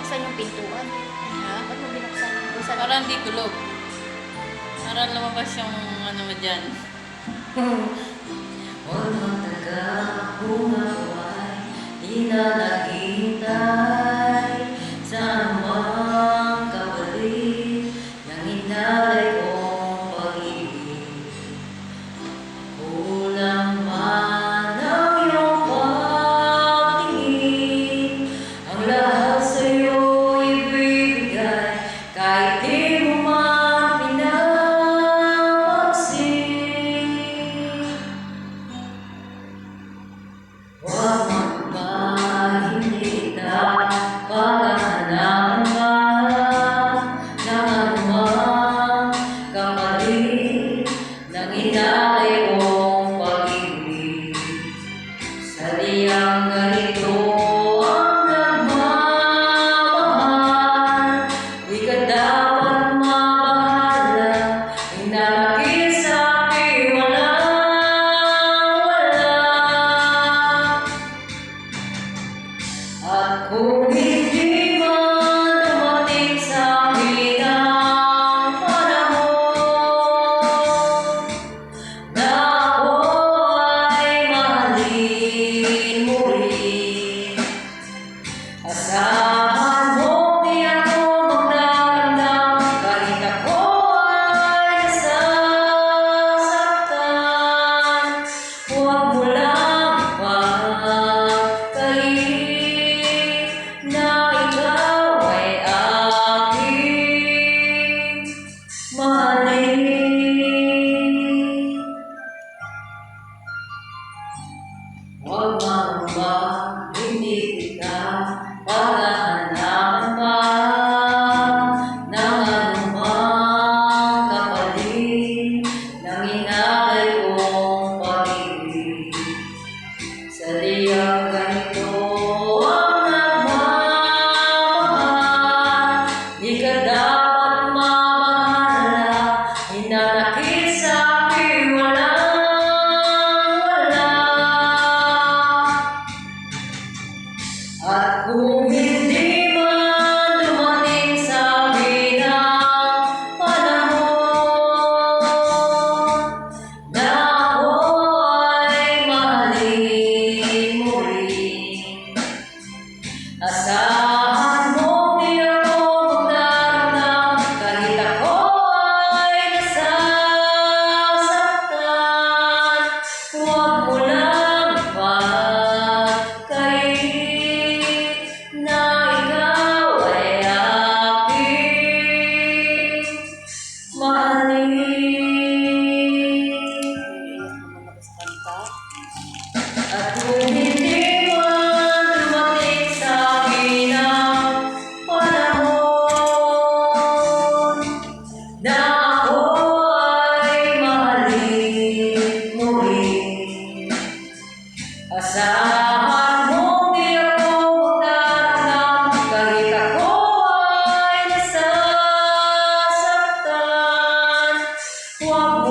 yung pintuan? Ha? Ba't mo binuksan? Buksan Para hindi kulog. Para lumabas yung ano mo dyan. Walang taga bumaway, di Ng inalay kong pag-ibig Sa diyang ganito ang nagmamahal Di ka dapat mabahala One, one, one, we need Nanakit sa akin, wala. At kung hindi man dumating sa akin ang panahon Na ako ay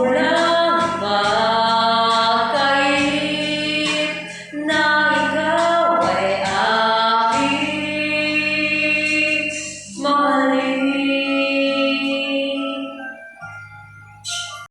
তোমরা